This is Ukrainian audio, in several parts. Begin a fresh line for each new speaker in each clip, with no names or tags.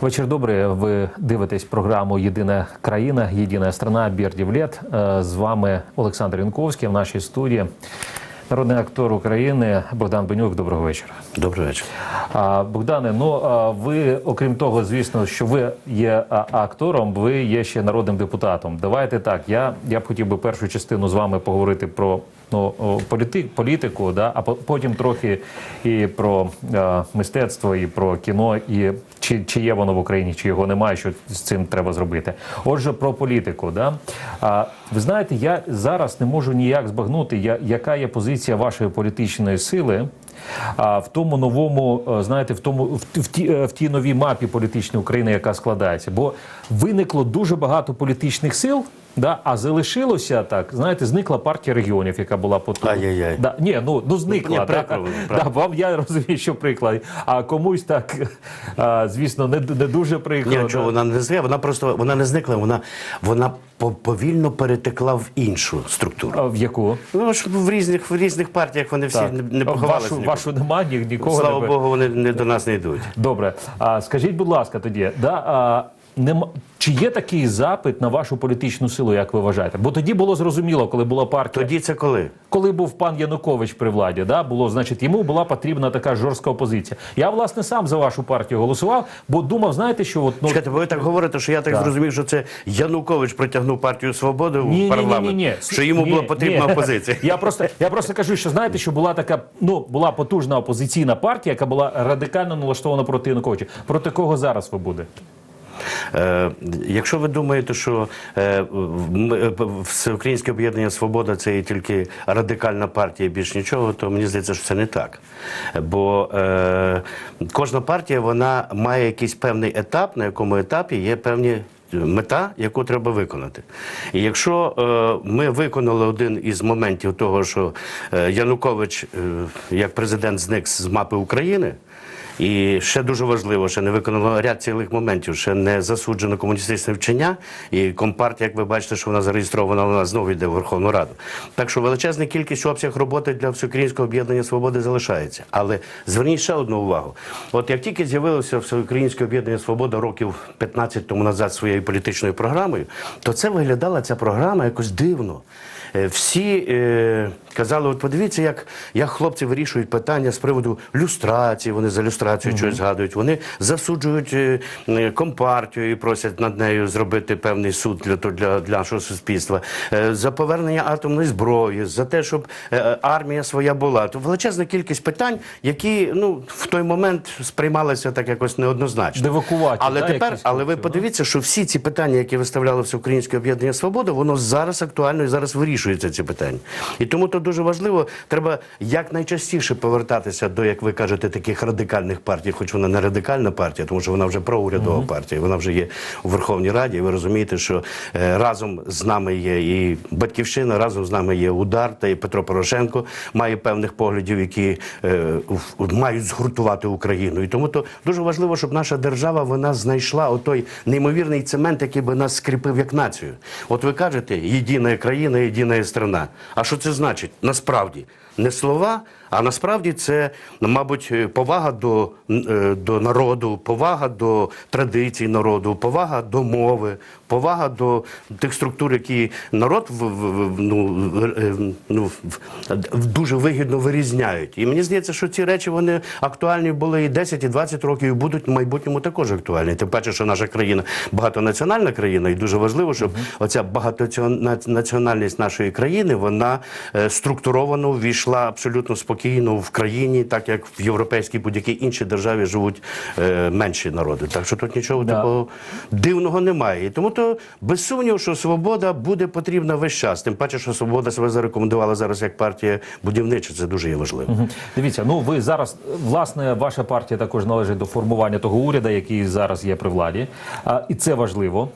Вечір добрий. Ви дивитесь програму Єдина країна, єдина страна Бірдівлет. Е, З вами Олександр Янковський в нашій студії. Народний актор України Богдан Бенюк. Доброго вечора.
Добрий вечір.
А, Богдане, ну а ви, окрім того, звісно, що ви є актором, ви є ще народним депутатом. Давайте так. Я, я б хотів би першу частину з вами поговорити про ну, о, політи, політику, да, а по- потім трохи і про е, мистецтво, і про кіно, і чи, чи є воно в Україні, чи його немає, що з цим треба зробити. Отже, про політику. Да? А, ви знаєте, я зараз не можу ніяк збагнути, я, яка є позиція вашої політичної сили. А в тому новому, е, знаєте, в тому в, в ті е, в тій новій мапі політичної України, яка складається, бо виникло дуже багато політичних сил. Да, а залишилося так, знаєте, зникла партія регіонів, яка була потужна.
Ай-яй-яй.
Да, ні, ну ну зникла.
Ні,
да, да, вам я розумію, що приклад. А комусь так, а, звісно, не, не дуже прикро.
Ні, чого вона не зникла, вона просто вона не зникла, вона, вона повільно перетекла в іншу структуру.
А в яку?
Ну ж в різних в різних партіях вони всі
Так.
не, не поховалися.
вашу, вашу нема, ні, нікого
Слава
не
Богу, вони не до нас не йдуть.
Добре, а скажіть, будь ласка, тоді, да, а, нема, чи є такий запит на вашу політичну силу, як ви вважаєте? Бо тоді було зрозуміло, коли була партія,
Тоді це коли?
коли був пан Янукович при владі, да, було, значить, йому була потрібна така жорстка опозиція. Я, власне, сам за вашу партію голосував, бо думав, знаєте, що от, ну,
Чекайте, бо ви так говорите, що я так
Так.
зрозумів, що це Янукович притягнув партію свободи
Ні, ні,
в парламент,
ні, ні, ні.
що йому
Ні,
була потрібна
ні.
опозиція.
Я просто, я просто кажу, що знаєте, що була така, ну була потужна опозиційна партія, яка була радикально налаштована проти Януковича. Проти кого зараз ви будете?
Е, якщо ви думаєте, що е, е, Всеукраїнське об'єднання Свобода це є тільки радикальна партія, більш нічого, то мені здається, що це не так. Бо кожна партія вона має якийсь певний етап, на якому етапі є певні. Мета, яку треба виконати, і якщо ми виконали один із моментів того, що Янукович як президент зник з мапи України, і ще дуже важливо, ще не виконано ряд цілих моментів, ще не засуджено комуністичне вчення. І компартія, як ви бачите, що вона зареєстрована, вона знову йде в Верховну Раду. Так що величезна кількість обсяг роботи для Всеукраїнського об'єднання свободи залишається. Але зверніть ще одну увагу: от як тільки з'явилося Всеукраїнське об'єднання Свобода років 15 тому назад своєю політичною програмою, то це виглядала ця програма якось дивно. Е, Всі е, казали, от подивіться, як, як хлопці вирішують питання з приводу люстрації. Вони за люстрацію щось згадують. Вони засуджують е, е, компартію і просять над нею зробити певний суд для, для, для нашого суспільства. Е, за повернення атомної зброї, за те, щоб армія своя була. То величезна кількість питань, які ну в той момент сприймалися так якось неоднозначно.
Дивакуваті,
Але
да,
тепер, але ви подивіться, що всі ці питання, які виставляло Всеукраїнське об'єднання Свобода, воно зараз актуально і зараз вирішується ці питання. І тому то дуже важливо, треба якнайчастіше повертатися до, як ви кажете, таких радикальних партій, хоч вона не радикальна партія, тому що вона вже проурядова партія, вона вже є у Верховній Раді. І ви розумієте, що е, разом з нами є і Батьківщина, разом з нами є удар, та і Петро Порошенко має певних поглядів, які е, в- мають згуртувати Україну. І тому то дуже важливо, щоб наша держава вона знайшла отой неймовірний цемент, який би нас скріпив як націю. От ви кажете, єдина країна, єдина страна. А що це значить? Насправді не слова, а насправді це, мабуть, е, повага до, е, до народу, повага до традицій народу, повага до мови, повага до тих структур, які народ в, в, ну, е, ну, в- в- дуже вигідно вирізняють. І мені здається, що ці речі вони актуальні були і 10, і 20 років, і будуть в майбутньому також актуальні. Тим паче, що наша країна багатонаціональна країна, і дуже важливо, щоб оця багатонаціональність нашої країни вона структуровано ввійшла абсолютно спокійно в країні, так як в європейській будь-якій іншій державі живуть е, менші народи. Так що тут нічого
Да.
такого дивного немає. І тому то без сумніву, що свобода буде потрібна весь час. Тим паче, що свобода себе зарекомендувала зараз як партія будівнича. Це дуже є важливо.
Мгм. Дивіться, ну ви зараз, власне, ваша партія також належить до формування того уряду, який зараз є при владі, а, і це важливо.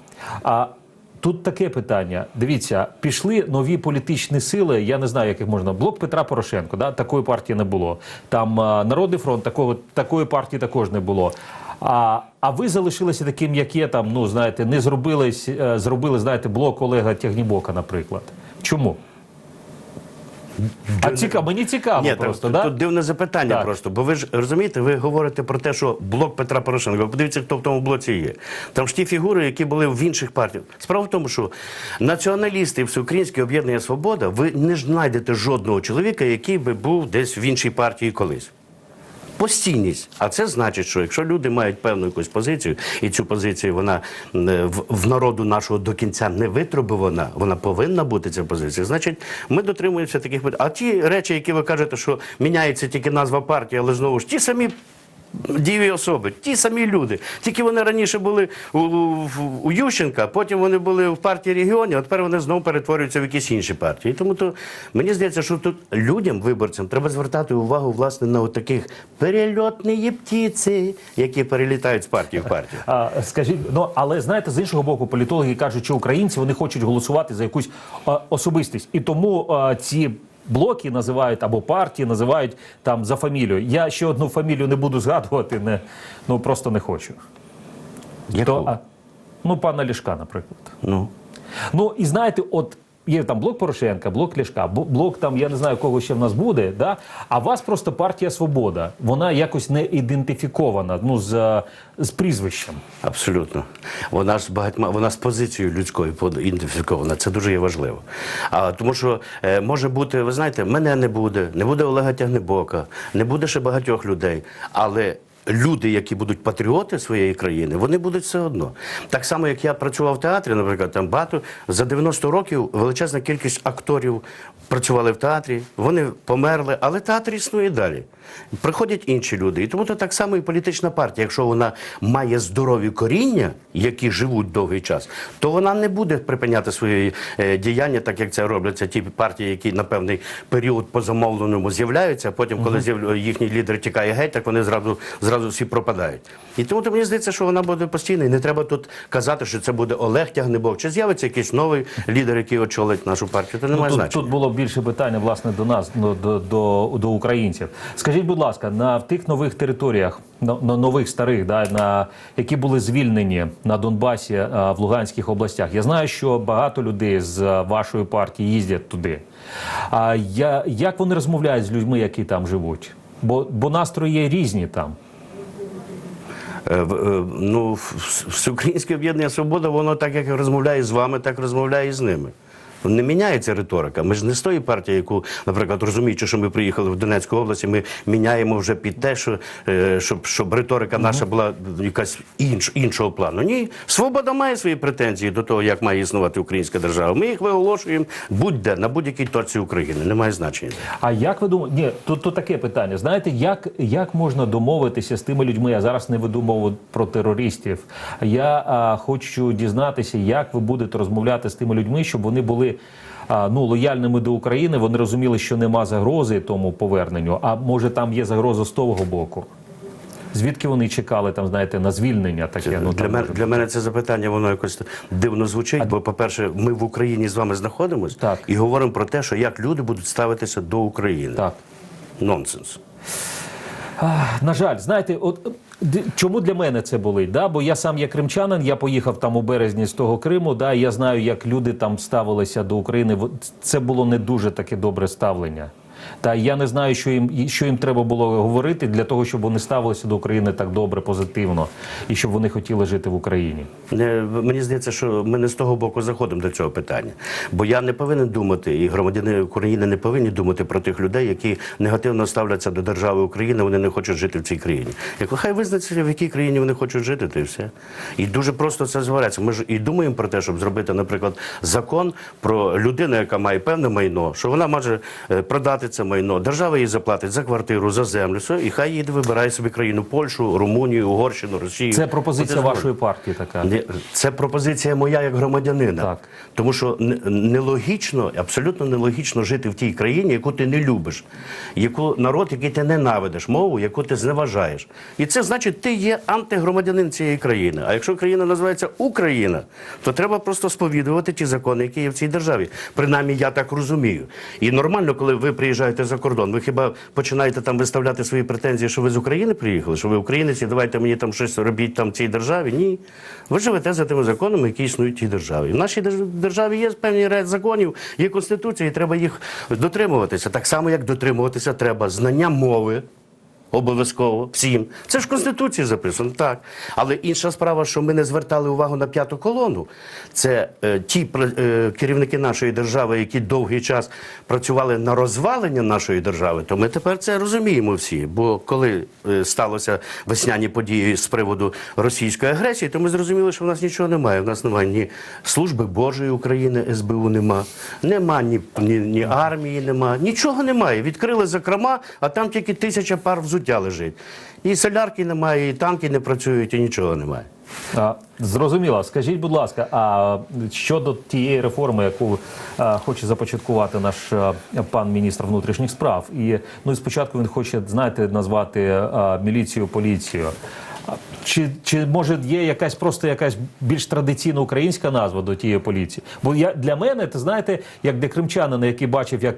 А тут таке питання: дивіться, пішли нові політичні сили. Я не знаю, яких можна. Блок Петра Порошенко, да, такої партії не було. Там а, Народний фронт, такого такої партії також не було. А, а ви залишилися таким, як є там, ну знаєте, не зробили, зробили, знаєте, блок Олега Тягнібока, наприклад. Чому? А цікаво, мені цікаво
Ні,
просто,
так,
да?
тут дивне запитання
Так.
просто. Бо ви ж розумієте, ви говорите про те, що блок Петра Порошенка. Ви Подивіться, хто в тому блоці є. Там ж ті фігури, які були в інших партіях. Справа в тому, що націоналісти і Всеукраїнське об'єднання Свобода, ви не ж знайдете жодного чоловіка, який би був десь в іншій партії колись. Постійність, а це значить, що якщо люди мають певну якусь позицію, і цю позицію вона в, в народу нашого до кінця не витребувана, вона повинна бути ця позиція. Значить, ми дотримуємося таких А ті речі, які ви кажете, що міняється тільки назва партії, але знову ж ті самі. Дієві особи, ті самі люди. Тільки вони раніше були у, у, Ющенка, потім вони були в партії регіонів, а тепер вони знову перетворюються в якісь інші партії. Тому то мені здається, що тут людям, виборцям, треба звертати увагу власне на таких перельотні птиці, які перелітають з партії в партію.
А, скажіть, ну але знаєте, з іншого боку, політологи кажуть, що українці вони хочуть голосувати за якусь а, особистість, і тому а, ці. Блоки називають або партії називають там за фамілію. Я ще одну фамілію не буду згадувати, не ну просто не хочу.
Яку?
а, ну, пана Лішка, наприклад.
Ну.
Ну і знаєте, от є там блок Порошенка, блок Ляшка, блок там, я не знаю, кого ще в нас буде. Да? А вас просто партія Свобода. Вона якось не ідентифікована ну, з, з прізвищем.
Абсолютно. Вона ж багатьма, вона з позицією людською ідентифікована. Це дуже є важливо. А, тому що е, може бути, ви знаєте, мене не буде, не буде Олега Тягнебока, не буде ще багатьох людей. Але люди, які будуть патріоти своєї країни, вони будуть все одно. Так само, як я працював в театрі, наприклад, там багато за 90 років величезна кількість акторів працювали в театрі, вони померли, але театр існує далі. Приходять інші люди. І тому то так само і політична партія, якщо вона має здорові коріння, які живуть довгий час, то вона не буде припиняти свої е, діяння, так як це робляться ті партії, які на певний період по замовленому з'являються, а потім, коли з'яв- їхній лідер тікає геть, так вони зразу, зразу всі пропадають. І тому то мені здається, що вона буде постійна. І не треба тут казати, що це буде Олег Тягнебок. Чи з'явиться якийсь новий лідер, який очолить нашу партію? Це не має
Ну, тут,
значення.
тут було більше питання власне до нас, ну, до, до, до українців. Скажіть, будь ласка, на тих нових територіях, на, на нових старих, да, на які були звільнені на Донбасі а, в Луганських областях. Я знаю, що багато людей з вашої партії їздять туди. А я, як вони розмовляють з людьми, які там живуть? Бо, бо настрої є різні там.
Е, е, Ну, всеукраїнське об'єднання Свобода, воно так як розмовляє з вами, так розмовляє і з ними. Не міняється риторика. Ми ж не з тої партії, яку, наприклад, розуміючи, що ми приїхали в Донецьку область, ми міняємо вже під те, що, е, щоб, щоб риторика наша була якась інш, іншого плану. Ні, свобода має свої претензії до того, як має існувати українська держава. Ми їх виголошуємо будь-де на будь-якій точці України. Немає значення.
А як ви думаєте, ні, тут, тут таке питання. Знаєте, як, як можна домовитися з тими людьми? Я зараз не веду мову про терористів. Я а, хочу дізнатися, як ви будете розмовляти з тими людьми, щоб вони були. А, Ну, лояльними до України, вони розуміли, що нема загрози тому поверненню. А може там є загроза з того боку? Звідки вони чекали там, знаєте, на звільнення таке? Ну,
для,
там
мене, для мене це запитання воно якось дивно звучить. Бо, по-перше, ми в Україні з вами знаходимося
Так.
і говоримо про те, що як люди будуть ставитися до України.
Так.
Нонсенс.
На жаль, знаєте, от чому для мене це болить? Да? Бо я сам є кримчанин, я поїхав там у березні з того Криму. Да? Я знаю, як люди там ставилися до України. Це було не дуже таке добре ставлення. Та я не знаю, що їм що їм треба було говорити для того, щоб вони ставилися до України так добре, позитивно, і щоб вони хотіли жити в Україні.
Мені здається, що ми не з того боку заходимо до цього питання. Бо я не повинен думати, і громадяни України не повинні думати про тих людей, які негативно ставляться до держави України, вони не хочуть жити в цій країні. Як хай визначиться, в якій країні вони хочуть жити, то і все. І дуже просто це звариться. Ми ж і думаємо про те, щоб зробити, наприклад, закон про людину, яка має певне майно, що вона може е, продати це майно. Держава їй заплатить за квартиру, за землю, все, і хай їде вибирає собі країну Польщу, Румунію, Угорщину, Росію.
Це пропозиція
Оце
вашої партії така.
Це пропозиція моя як громадянина.
Так.
Тому що нелогічно, абсолютно нелогічно жити в тій країні, яку ти не любиш, яку народ, який ти ненавидиш, мову, яку ти зневажаєш. І це значить, ти є антигромадянин цієї країни. А якщо країна називається Україна, то треба просто сповідувати ті закони, які є в цій державі. Принаймні, я так розумію. І нормально, коли ви приїжджаєте. Виїжджаєте за кордон, ви хіба починаєте там виставляти свої претензії, що ви з України приїхали, що ви українець і давайте мені там щось робіть там в цій державі? Ні. Ви живете за тими законами, які існують в тій державі. В нашій держ- державі є певний ряд законів, є конституція, і треба їх дотримуватися. Так само, як дотримуватися треба знання мови. Обов'язково всім. Це ж в Конституції записано, так. Але інша справа, що ми не звертали увагу на п'яту колону. Це е, ті е, керівники нашої держави, які довгий час працювали на розвалення нашої держави, то ми тепер це розуміємо всі. Бо коли е, сталося весняні події з приводу російської агресії, то ми зрозуміли, що в нас нічого немає. В нас немає ні служби Божої України, СБУ нема, нема ні, ні, ні армії, нема, нічого немає. Відкрили закрома, а там тільки тисяча пар взуття лежить. І солярки немає, і танки не працюють, і нічого немає.
А, Зрозуміло. Скажіть, будь ласка, а щодо тієї реформи, яку а, хоче започаткувати наш а, пан міністр внутрішніх справ, і ну і спочатку він хоче, знаєте, назвати а, міліцію поліцію. Чи, чи може є якась просто якась більш традиційна українська назва до тієї поліції? Бо я для мене, ти знаєте, як для кримчанина, який бачив, як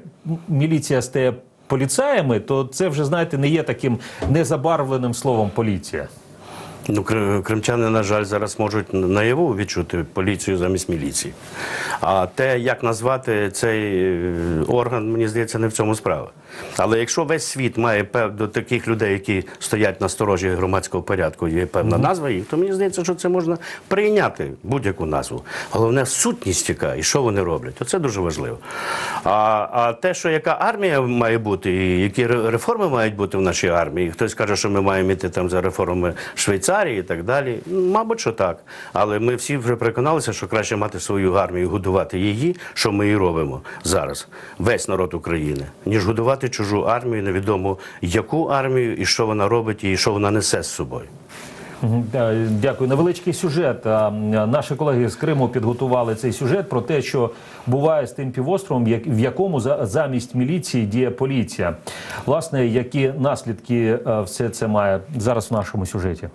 міліція стає поліцаями, то це вже знаєте не є таким незабарвленим словом поліція.
Ну, кримчани, на жаль, зараз можуть наяву відчути поліцію замість міліції. А те, як назвати цей е, орган, мені здається, не в цьому справа. Але якщо весь світ має до таких людей, які стоять на сторожі громадського порядку, є певна назва їх, то мені здається, що це можна прийняти будь-яку назву. Головне сутність яка і що вони роблять. Оце дуже важливо. А, а те, що яка армія має бути, і які реформи мають бути в нашій армії, хтось каже, що ми маємо йти там за реформами Швейцарії і так далі. Ну, Мабуть, що так. Але ми всі вже переконалися, що краще мати свою армію, годувати її, що ми і робимо зараз, весь народ України, ніж годувати чужу армію, невідомо яку армію і що вона робить, і що вона несе з собою.
Дякую. Невеличкий сюжет. А, Наші колеги з Криму підготували цей сюжет про те, що буває з тим півостровом, в якому за- замість міліції діє поліція. Власне, які наслідки е, все це має зараз в нашому сюжеті.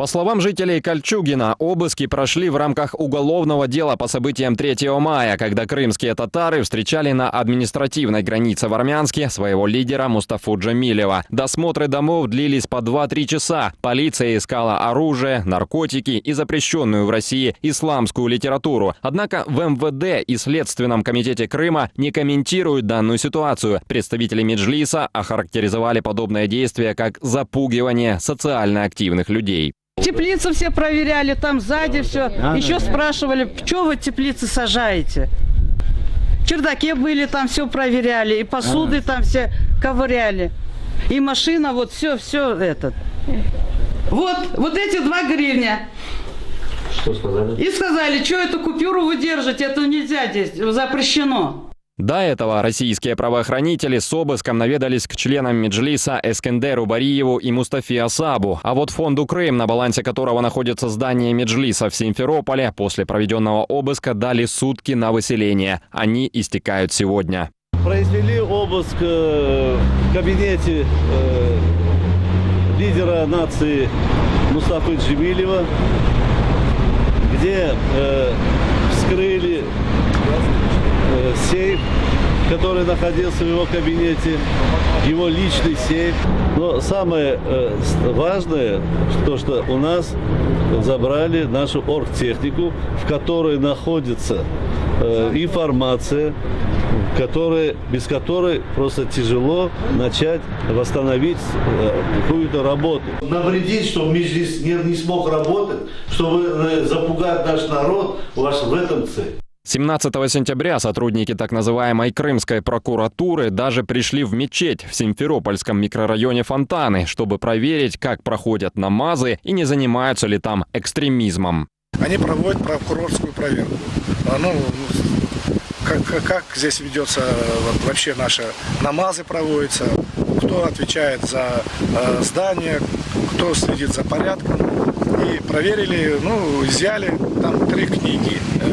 По словам жителей Кольчугина, обыски прошли в рамках уголовного дела по событиям 3 мая, когда крымские татары встречали на административной границе в Армянске своего лидера Мустафу Джамилева. Досмотры домов длились по 2-3 часа. Полиция искала оружие, наркотики и запрещенную в России исламскую литературу. Однако в МВД и Следственном комитете Крыма не комментируют данную ситуацию. Представители Меджлиса охарактеризовали подобное действие как запугивание социально активных людей.
Теплицы все проверяли, там сзади все. Еще спрашивали, что вы теплицы сажаете? В чердаке были, там все проверяли, и посуды там все ковыряли. И машина, вот все, все этот. Вот, вот эти два гривня.
Що сказали?
И сказали, что эту купюру вы держите, это нельзя здесь, запрещено.
До этого российские правоохранители с обыском наведались к членам Меджлиса Эскендеру Бариеву и Мустафе Асабу. А вот фонду Крым, на балансе которого находится здание Меджлиса в Симферополе, после проведенного обыска дали сутки на выселение. Они истекают сегодня.
произвели обыск э, в кабинете э, лидера нации Мустафы Джемилева, где э, сейф, который находился в его кабинете, его личный сейф. Но самое э, важное, то, что у нас забрали нашу оргтехнику, в которой находится э, информация, которая, без которой просто тяжело начать восстановить э, какую-то работу. Навредить, что Меджлис не, не смог работать, чтобы запугать наш народ, у вас в этом цель.
17 сентября сотрудники так называемой крымской прокуратуры даже пришли в мечеть в Симферопольском микрорайоне Фонтаны, чтобы проверить, как проходят намазы и не занимаются ли там экстремизмом.
они проводят прокурорскую проверку. А, Ну, как, как- как здесь ведется э, вообще наши намазы проводятся, кто отвечает за э, здание, кто следит за порядком. И проверили, ну, изъяли там три книги, э,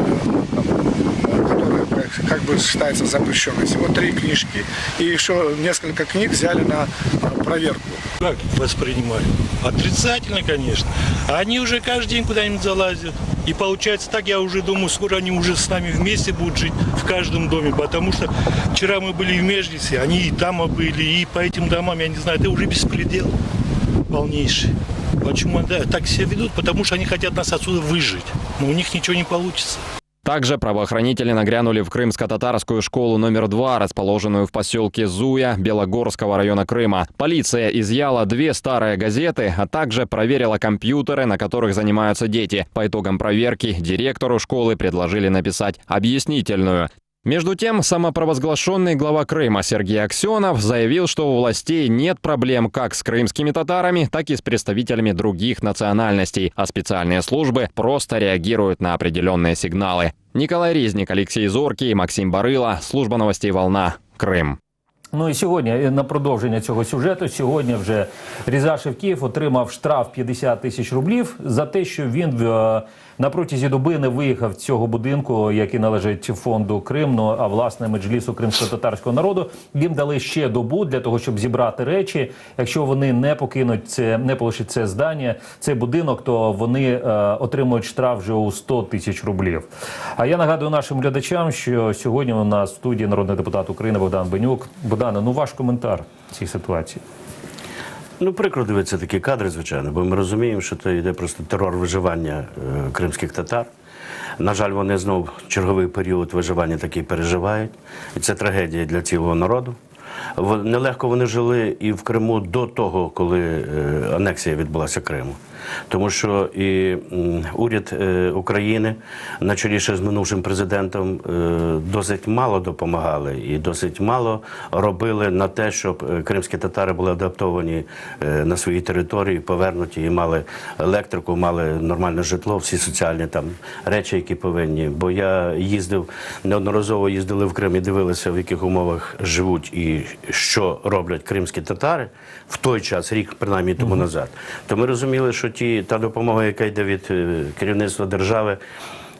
там, э, которые как, бы считаются запрещенными. Всего три книжки. И еще несколько книг взяли на проверку.
Как воспринимали? Отрицательно, конечно. Они уже каждый день куда-нибудь залазят. И получается так, я уже думаю, скоро они уже с нами вместе будут жить в каждом доме, потому что вчера мы были в Межлисе, они и там были, и по этим домам, я не знаю, это уже беспредел полнейший. Почему они так себя ведут? Потому что они хотят нас отсюда выжить, но у них ничего не получится.
Также правоохранители нагрянули в крымско-татарскую школу номер два, расположенную в поселке Зуя Белогорского района Крыма. Полиция изъяла две старые газеты, а также проверила компьютеры, на которых занимаются дети. По итогам проверки директору школы предложили написать объяснительную. Между тем, самопровозглашенный глава Крыма Сергей Аксенов заявил, что у властей нет проблем как с крымскими татарами, так и с представителями других национальностей, а специальные службы просто реагируют на определенные сигналы. Николай Резник, Алексей Зоркий, Максим Барыла, служба новостей «Волна», Крым.
Ну і сьогодні е, на продовження цього сюжету. Сьогодні вже Різа Шевкіїв отримав штраф 50 тисяч рублів за те, що він е, на протязі доби не виїхав цього будинку, який належить фонду Крим, ну, а власне меджлісу кримсько-татарського народу. Їм дали ще добу для того, щоб зібрати речі. Якщо вони не покинуть це, не полишать це здання, цей будинок, то вони е, отримують штраф вже у 100 тисяч рублів. А я нагадую нашим глядачам, що сьогодні у нас в студії народний депутат України Богдан Бенюк. Богдане, ну ваш коментар цій ситуації.
Ну, прикро дивитися такі кадри, звичайно, бо ми розуміємо, що це йде просто терор виживання е, кримських татар. На жаль, вони знову черговий період виживання такий переживають. І це трагедія для цілого народу. Нелегко вони жили і в Криму до того, коли е, анексія відбулася Криму. Тому що і уряд е, України на чолі ще з минувшим президентом е, досить мало допомагали і досить мало робили на те, щоб е, кримські татари були адаптовані на своїй території, повернуті і мали електрику, мали нормальне житло, всі соціальні там речі, які повинні. Бо я їздив неодноразово їздили в Крим і дивилися, в яких умовах живуть і що роблять кримські татари в той час, рік принаймні тому назад. То ми розуміли, що ті та допомога, яка йде від е, керівництва держави.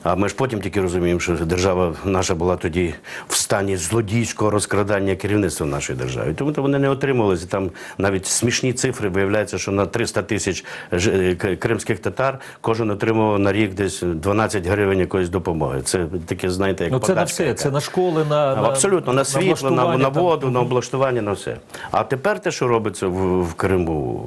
А ми ж потім тільки розуміємо, що держава наша була тоді в стані злодійського розкрадання керівництва нашої держави. Тому то вони не отримувалися. Там навіть смішні цифри. Виявляється, що на 300 тисяч е, к- кримських татар кожен отримував на рік десь 12 гривень якоїсь допомоги. Це таке, знаєте, як
Ну це на все.
яка.
Це на школи, на,
Абсолютно, на світло, на,
влаштування
на
там.
воду, на облаштування, на все. А тепер те, що робиться в, в Криму,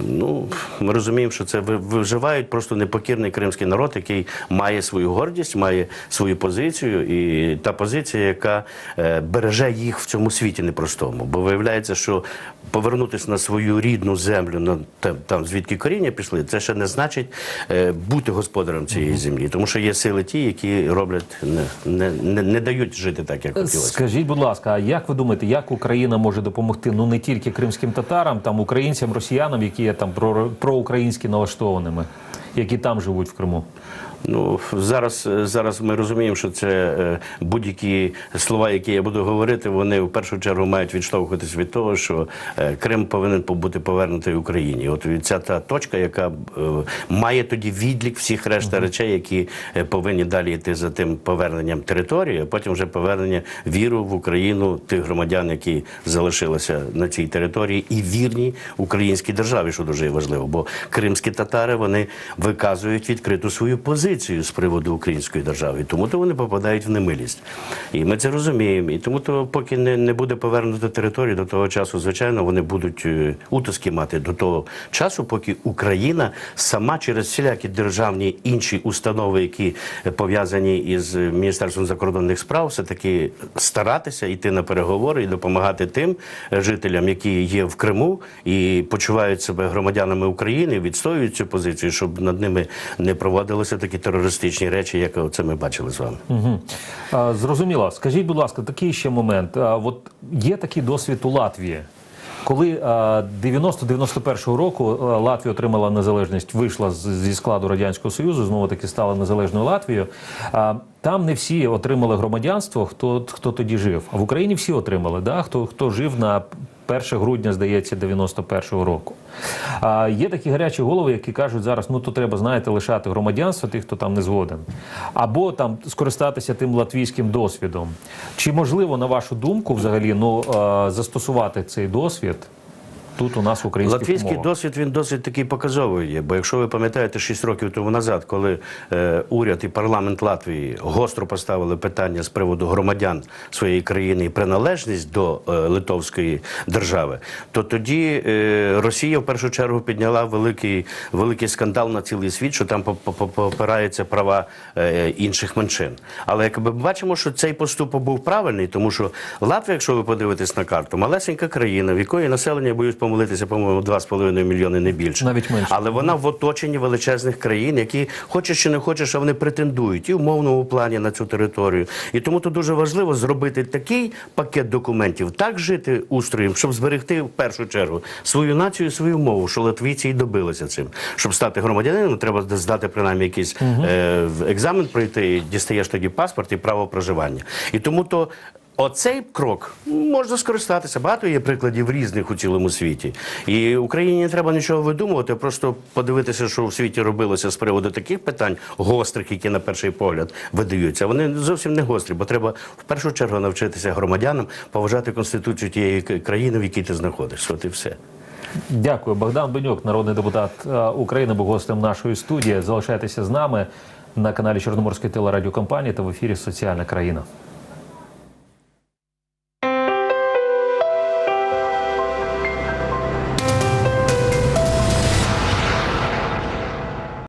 е, ну ми розуміємо, що це ви- виживають просто непокірний кримський народ, який має свою гордість, має свою позицію, і та позиція, яка е, береже їх в цьому світі непростому. Бо виявляється, що повернутися на свою рідну землю, на там, там звідки коріння пішли, це ще не значить е, бути господарем цієї землі, тому що є сили ті, які роблять не, не, не, не дають жити так, як хотілося.
Скажіть, будь ласка, а як ви думаєте, як Україна може допомогти ну не тільки кримським татарам, там українцям, росіянам, які є там про проукраїнськи налаштованими, які там живуть в Криму?
Ну зараз, зараз ми розуміємо, що це е, будь-які слова, які я буду говорити, вони в першу чергу мають відштовхуватись від того, що е, Крим повинен бути повернутий Україні. От ця та точка, яка е, має тоді відлік всіх решта речей, які е, повинні далі йти за тим поверненням території, а потім вже повернення віру в Україну тих громадян, які залишилися на цій території, і вірні українській державі, що дуже важливо. Бо кримські татари вони виказують відкриту свою позицію з приводу української держави, тому то вони попадають в немилість. І ми це розуміємо. І тому то, поки не, не буде повернута територія до того часу, звичайно, вони будуть е, утиски мати до того часу, поки Україна сама через всілякі державні інші установи, які пов'язані із Міністерством закордонних справ, все таки старатися йти на переговори і допомагати тим жителям, які є в Криму і почувають себе громадянами України, відстоюють цю позицію, щоб над ними не проводилися такі терористичні речі, як це ми бачили з вами.
Угу. Зрозуміло. Скажіть, будь ласка, такий ще момент. От є такий досвід у Латвії. Коли а, 90-91 року Латвія отримала незалежність, вийшла зі складу радянського союзу, знову таки стала незалежною Латвією. Там не всі отримали громадянство, хто хто тоді жив. А в Україні всі отримали, да? хто хто жив на 1 грудня, здається, 91-го року. А є такі гарячі голови, які кажуть зараз, ну то треба, знаєте, лишати громадянство тих, хто там не згоден, або там скористатися тим латвійським досвідом. Чи можливо, на вашу думку, взагалі, ну застосувати цей досвід тут у нас в українських
Латвійський
умовах.
досвід він досить такий показовий є. Бо якщо ви пам'ятаєте 6 років тому назад, коли е, уряд і парламент Латвії гостро поставили питання з приводу громадян своєї країни і приналежність до е, литовської держави, то тоді е, Росія в першу чергу підняла великий, великий скандал на цілий світ, що там по- по- по- попираються права е, інших меншин. Але якби ми бачимо, що цей поступок був правильний, тому що Латвія, якщо ви подивитесь на карту, малесенька країна, в якої населення боюсь помилитися, по-моєму, 2,5 мільйони не більше.
Навіть менше.
Але вона в оточенні величезних країн, які хочеш чи не хочеш, а вони претендують і в мовному плані на цю територію. І тому тут дуже важливо зробити такий пакет документів, так жити устроєм, щоб зберегти в першу чергу свою націю, свою мову, що латвійці і добилися цим. Щоб стати громадянином, треба здати принаймні якийсь е, екзамен пройти, і дістаєш тоді паспорт і право проживання. І тому то. Оцей крок можна скористатися. Багато є прикладів різних у цілому світі. І Україні не треба нічого видумувати, просто подивитися, що в світі робилося з приводу таких питань гострих, які на перший погляд видаються. Вони зовсім не гострі, бо треба в першу чергу навчитися громадянам поважати конституцію тієї країни, в якій ти знаходишся. От і все.
Дякую. Богдан Бенюк, народний депутат е, України, був гостем нашої студії. Залишайтеся з нами на каналі Чорноморської телерадіокомпанії та в ефірі Соціальна країна.